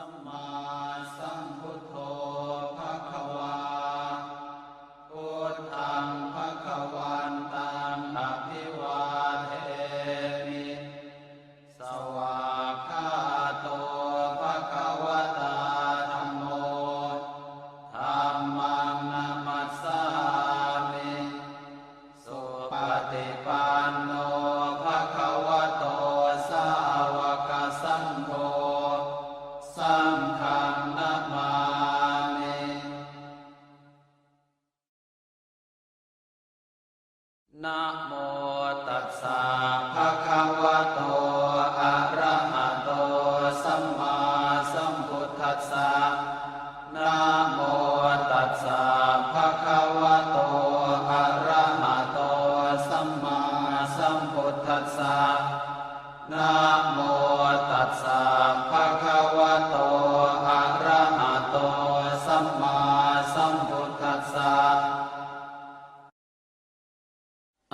सम्मा นะโมตัสสะ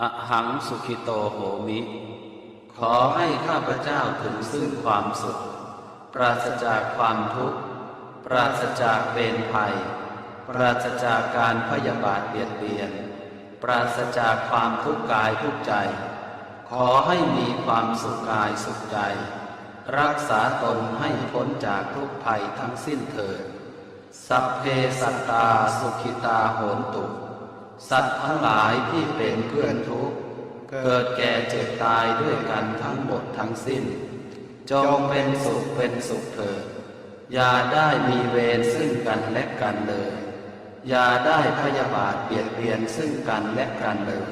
อหังสุขิโตโหมิ ขอให้ข้าพเจ้าถึงซึ่งความสุข ปราศจากความทุกข์ ปราศจากเวรภัย ปราศจากการพยาบาทเบียดเบียน ปราศจากความทุกข์กายทุกใจ ขอให้มีความสุขกายสุขใจ รักษาตนให้พ้นจากทุกภัยทั้งสิ้นเถิด สัพเพสัตตาสุขิตาโหนตุ สัตว์ทั้งหลายที่เป็นเพื่อนทุกข์เกิดแก่เจ็บตายด้วยกันทั้งหมดทั้งสิ้น จงเป็นสุขเป็นสุขเถิดอย่าได้มีเวรซึ่งกันและกันเลย อย่าได้พยาบาทเบียดเบียนซึ่งกันและกันเลย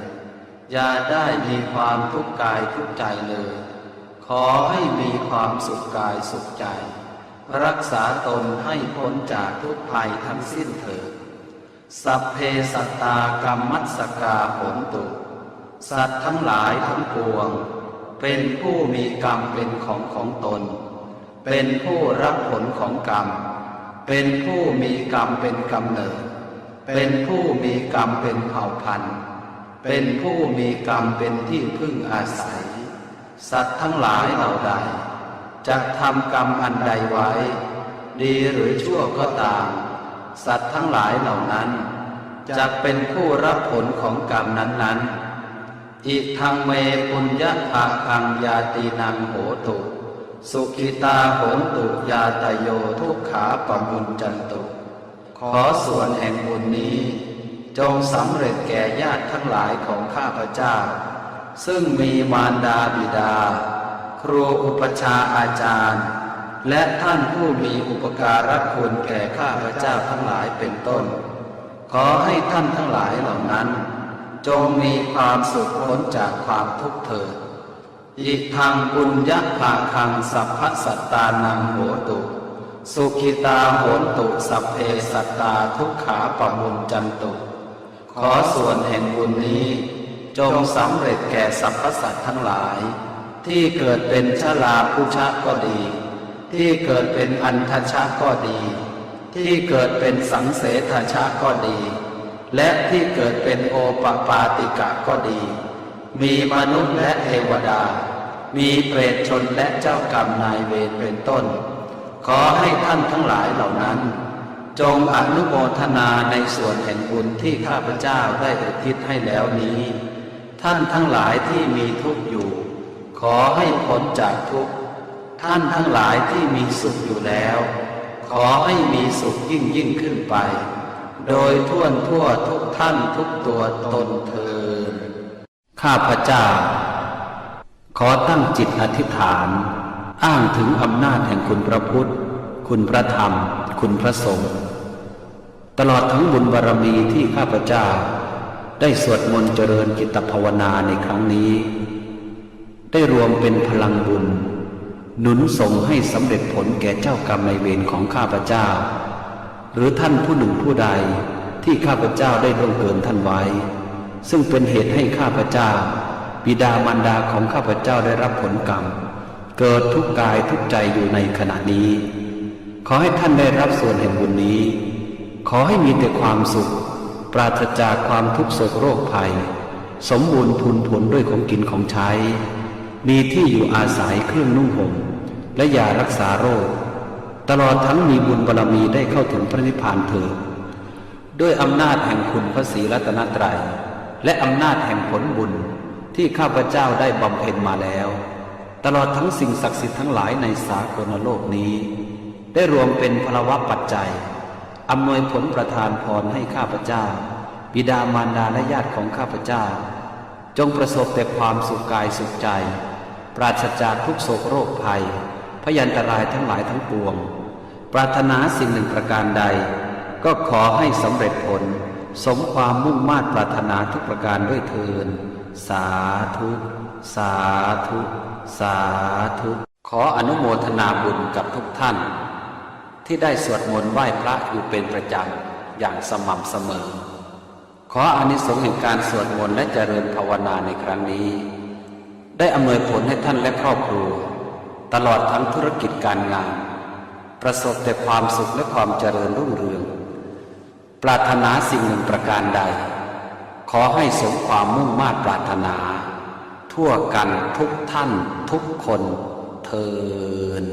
อย่าได้มีความทุกข์กายทุกข์ใจเลย ขอให้มีความสุขกายสุขใจ รักษาตนให้พ้นจากทุกภัยทั้งสิ้นเถิด สัพเพสัตตากรรมัสกาโหนตุ สัตว์ทั้งหลายทั้งปวง เป็นผู้มีกรรมเป็นของของตน เป็นผู้รับผลของกรรม เป็นผู้มีกรรมเป็นกำเนิด เป็นผู้มีกรรมเป็นเผ่าพันธุ์ เป็นผู้มีกรรมเป็นที่พึ่งอาศัย สัตว์ทั้งหลายเหล่าใดจะทำกรรมอันใดไว้ ดีหรือชั่วก็ตาม สัตว์ทั้งหลายเหล่านั้นจะเป็นผู้รับผลของกรรมนั้นๆ อิทังเมปุญญาภาคังยาตีนังโหตุ สุขิตาโหตุยาตโยทุกขาปมุญจันตุ ขอส่วนแห่งบุญนี้ จงสำเร็จแก่ญาติทั้งหลายของข้าพเจ้า ซึ่งมีมารดาบิดา ครูอุปชฌาอาจารย์ และท่านผู้มีอุปการะคุณแก่ข้าพเจ้าทั้งหลายเป็นต้น ขอให้ท่านทั้งหลายเหล่านั้น จงมีความสุขพ้นจากความทุกข์เถิดอีกทางบุญยะภาคังสัพพสัตตานังโหตุ สุขิตาโหนตุสัพเพสัตตาทุกขาปมุญจันตุ ขอส่วนแห่งบุญนี้ จงสำเร็จแก่สรรพสัตว์ทั้งหลาย ที่เกิดเป็นชลาพุชะก็ดี ที่เกิดเป็นอันทชะก็ดี ที่เกิดเป็นสังเสทชะก็ดี และที่เกิดเป็นโอปปาติกะก็ดี มีมนุษย์และเทวดา มีเปรตชนและเจ้ากรรมนายเวรเป็นต้น ขอให้ท่านทั้งหลายเหล่านั้น จงอนุโมทนาในส่วนแห่งบุญที่ข้าพเจ้าได้อุทิศให้แล้วนี้ ท่านทั้งหลายที่มีทุกข์อยู่ ขอให้พ้นจากทุกข์ ท่านทั้งหลายที่มีสุขอยู่แล้ว ขอให้มีสุขยิ่งยิ่งขึ้นไป โดยทั่วทั่วทุกท่านทุกตัวตนเทินข้าพเจ้า ขอตั้งจิตอธิษฐาน อ้างถึงอำนาจแห่งคุณพระพุทธ คุณพระธรรม คุณพระสงฆ์ตลอดทั้งบุญบารมีที่ข้าพเจ้า ได้สวดมนต์เจริญจิตภาวนาในครั้งนี้ ได้รวมเป็นพลังบุญ หนุนส่งให้สำเร็จผลแก่เจ้ากรรมในเวรของข้าพเจ้า หรือท่านผู้หนึ่งผู้ใดที่ข้าพเจ้าได้ล่วงเกินท่านไว้ ซึ่งเป็นเหตุให้ข้าพเจ้า บิดามารดาของข้าพเจ้าได้รับผลกรรม เกิดทุกกายทุกใจอยู่ในขณะนี้ ขอให้ท่านได้รับส่วนแห่งบุญนี้ ขอให้มีแต่ความสุข ปราศจากความทุกข์โศกโรคภัย สมบูรณ์พูนผลด้วยของกินของใช้ มีที่อยู่อาศัยเครื่องนุ่งห่มและยารักษาโรค ตลอดทั้งมีบุญบารรมีได้เข้าถึงพระนิพพานเถิดด้วยอำนาจแห่งคุณพระศรีรัตนตรัย และอำนาจแห่งผลบุญที่ข้าพเจ้าได้บำเพ็ญมาแล้ว ตลอดทั้งสิ่งศักดิ์สิทธิ์ทั้งหลายในสากลโลกนี้ ได้รวมเป็นพลวัตปัจจัยอำนวยผลประทานพรให้ข้าพเจ้า บิดามารดาและญาติของข้าพเจ้า จงประสบแต่ความสุขกายสุขใจ ปราศจากทุกโศกโรคภัย พยันตรายทั้งหลายทั้งปวง ปรารถนาสิ่งหนึ่งประการใด ก็ขอให้สำเร็จผล สมความมุ่งมา่ปรารถนาทุกประการด้วยเทินสาธุ สาธุ สาธุ ขออนุโมทนาบุญกับทุกท่าน ที่ได้สวดมนต์ไหว้พระอยู่เป็นประจำอย่างสม่ำเสมอ ขออานิสงส์แห่งการสวดมนต์และเจริญภาวนาในครั้งนี้ ได้อำนวยผลให้ท่านและครอบครัว ตลอดทั้งธุรกิจการงาน ประสบแต่ความสุขและความเจริญรุ่งเรือง ปรารถนาสิ่งหนึ่งประการใด ขอให้สมความมุ่งมา่ปรารถนา ทั่วกันทุกท่านทุกคนเทิน